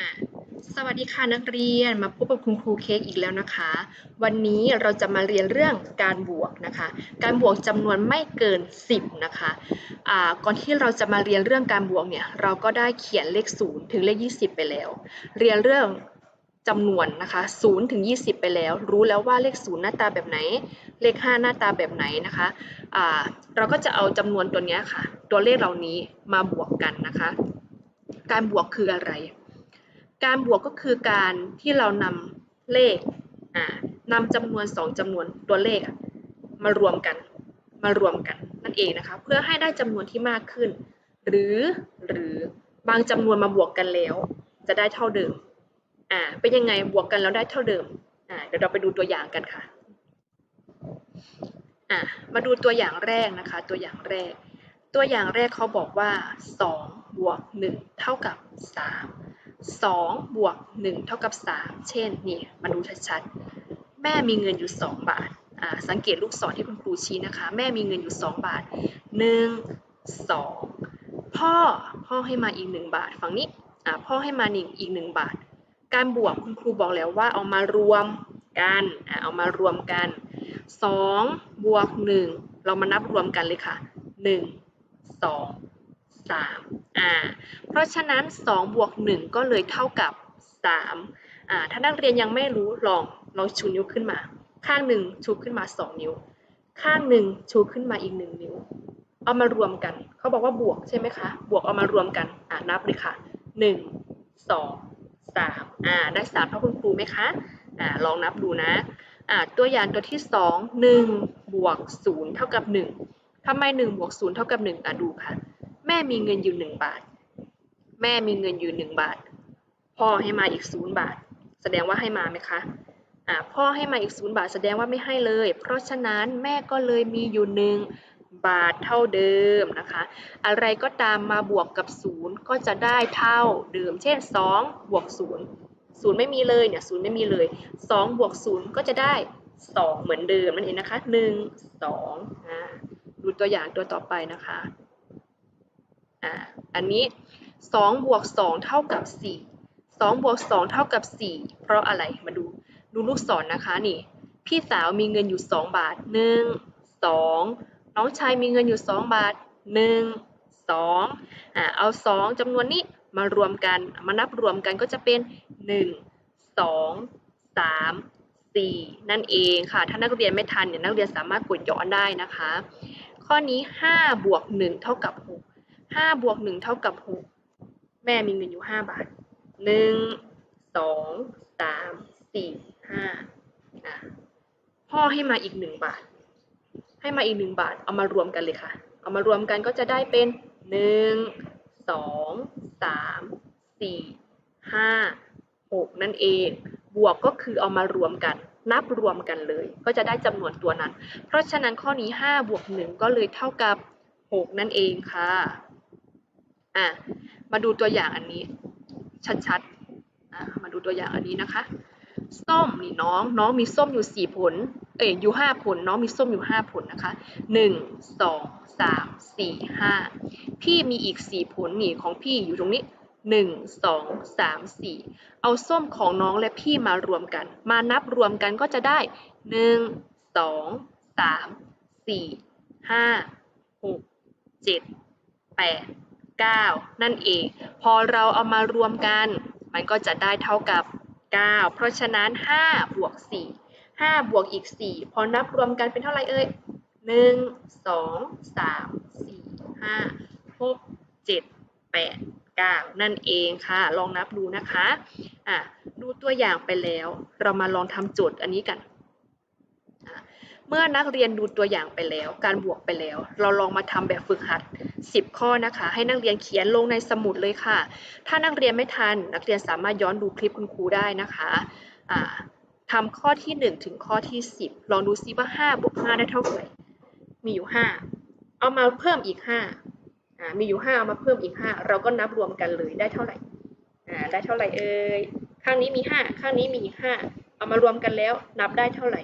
อะสวัสดีค่ะนักเรียนมาพบกับคุณครูเค้กอีกแล้วนะคะ วันนี้เราจะมาเรียนเรื่องการบวกนะคะ การบวกจำนวนไม่เกิน 10 นะคะอ่าก่อนที่เราจะมาเรียนเรื่องการบวกเนี่ยเราก็ได้เขียนเลข 0 ถึงเลข 20 ไปแล้ว เรียนเรื่องจำนวนนะคะ0ถึง20 ไปแล้ว รู้แล้วว่าเลข 0 หน้าตาแบบไหน เลข 5 หน้าตาแบบไหนนะคะอ่าเราก็จะเอาจำนวนตัวนี้ค่ะ ตัวเลขเหล่านี้มาบวกกันนะคะ การบวกคืออะไร การบวกก็คือการที่เรานำเลขอ่านำจำนวน2จำนวนตัวเลขมารวมกันมารวมกันนั่นเองนะคะเพื่อให้ได้จำนวนที่มากขึ้น หรือหรือบางจำนวนมาบวกกันแล้ว จะได้เท่าเดิมอ่าเป็นยังไงบวกกันแล้วได้เท่าเดิมอ่าเดี๋ยวเราไปดูตัวอย่างกันค่ะอ่ามาดูตัวอย่างแรกนะคะ ตัวอย่างแรก ตัวอย่างแรกเขาบอกว่า2บวก1เท่ากับ3 2บวก1เท่ากับ 3 เช่นนี่มาดูชัดๆ แม่มีเงินอยู่ 2 บาทสังเกตลูกศรที่คุณครูชี้นะคะ แม่มีเงินอยู่ 2 บาท 1 2 พ่อพ่อให้มาอีก 1 บาทฝั่งนี้พ่อให้มาหนึ่งอีก 1 บาท การบวกคุณครูบอกแล้วว่าเอามารวมกันเอามารวมกัน 2 บวก 1 เรามานับรวมกันเลยค่ะ 1 2 3อ่าเพราะฉะนั้น 2 บวก 1 ก็เลยเท่ากับ 3อ่าถ้านักเรียนยังไม่รู้ลองลองชูนิ้วขึ้นมา ข้างหนึ่งชูขึ้นมา 2 นิ้ว ข้างหนึ่งชูขึ้นมาอีก 1 นิ้ว เอามารวมกัน เขาบอกว่าบวกใช่ไหมคะ บวกเอามารวมกันอ่านับเลยค่ะ 1 2 3อ่าได้3เท่าคุณครูไหมคะอ่าลองนับดูนะอ่าตัวอย่างตัวที่ 2 1 บวก 0 เท่ากับ 1ทำไม 1 บวก 0 เท่ากับ 1 อะดูค่ะ ม่มีเงินอยู่1บาท แม่มีเงินอยู่1บาท พ่อให้มาอีก0บาท แสดงว่าให้มาไหมคะอ่าพ่อให้มาอีก0บาทแสดงว่าไม่ให้เลย เพราะฉะนั้นแม่ก็เลยมีอยู่1บาทเท่าเดิมนะคะ อะไรก็ตามมาบวกกับ0ก็จะได้เท่าเดิม เช่น2บวก0 0ไม่มีเลยเนี่ย0ไม่มีเลย2บวก0ก็จะได้ 2 เหมือนเดิมนั่นเองนะคะ 1 2อ่าดูตัวอย่างตัวต่อไปนะคะ อ่าอันนี้2บวก2เท่ากับ 4 2บวก2เท่ากับ 4 เพราะอะไรมาดูดูลูกศรนนะคะนี่ พี่สาวมีเงินอยู่ 2 บาท 1 2 น้องชายมีเงินอยู่ 2 บาท 1 2อ่าเอา 2จำนวนนี้มารวมกันมานับรวมกันก็จะเป็น 1 2 3 4 นั่นเองค่ะ ถ้านักเรียนไม่ทันเนี่ยนักเรียนสามารถกดย้อนได้นะคะ ข้อนี้ 5 บวก 1 เท่ากับ 6 5บวก1เท่ากับ6แม่มีเงินอยู่5บาท1 2 3 4 5อะพ่อให้มาอีก1บาท ให้มาอีก1บาท เอามารวมกันเลยค่ะ เอามารวมกันก็จะได้เป็น1 2 3 4 5 6นั่นเอง บวกก็คือเอามารวมกัน นับรวมกันเลย ก็จะได้จำนวนตัวนั้น เพราะฉะนั้นข้อนี้5บวก1ก็เลยเท่ากับ 6 นั่นเองค่ะ อะมาดูตัวอย่างอันนี้ ชัดๆอะมาดูตัวอย่างอันนี้นะคะ ส้มนี่น้องน้องมีส้มอยู่4ผล เอ้ยอยู่5ผล น้องมีส้มอยู่5ผลนะคะ1 2 3 4 5พี่มีอีก4ผลนี่ของพี่อยู่ตรงนี้1 2 3 4เอาส้มของน้องและพี่มารวมกัน มานับรวมกันก็จะได้1 2 3 4 5 6 7 8 9 นั่นเอง พอเราเอามารวมกัน มันก็จะได้เท่ากับ 9 เพราะฉะนั้น 5 บวก 4 5 บวกอีก 4 พอนับรวมกันเป็นเท่าไหร่เอ่ย 1 2 3 4 5 6 7 8 9 นั่นเองค่ะ ลองนับดูนะคะ อะ ดูตัวอย่างไปแล้ว เรามาลองทำโจทย์อันนี้กัน เมื่อนักเรียนดูตัวอย่างไปแล้ว การบวกไปแล้ว เราลองมาทำแบบฝึกหัด 10 ข้อนะคะ ให้นักเรียนเขียนลงในสมุดเลยค่ะ ถ้านักเรียนไม่ทัน นักเรียนสามารถย้อนดูคลิปคุณครูได้นะคะอ่าทำข้อที่ 1 ถึงข้อที่ 10 ลองดูซิว่า5บวก5ได้เท่าไหร่ มีอยู่ 5 เอามาเพิ่มอีก5มีอยู่ 5 เอามาเพิ่มอีก 5 เราก็นับรวมกันเลยได้เท่าไหร่ได้เท่าไหร่เอ่ยข้างนี้มี 5 ข้างนี้มีอีก 5 เอามารวมกันแล้วนับได้เท่าไหร่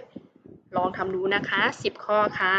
ลองทำดูนะคะ 10 ข้อค่ะ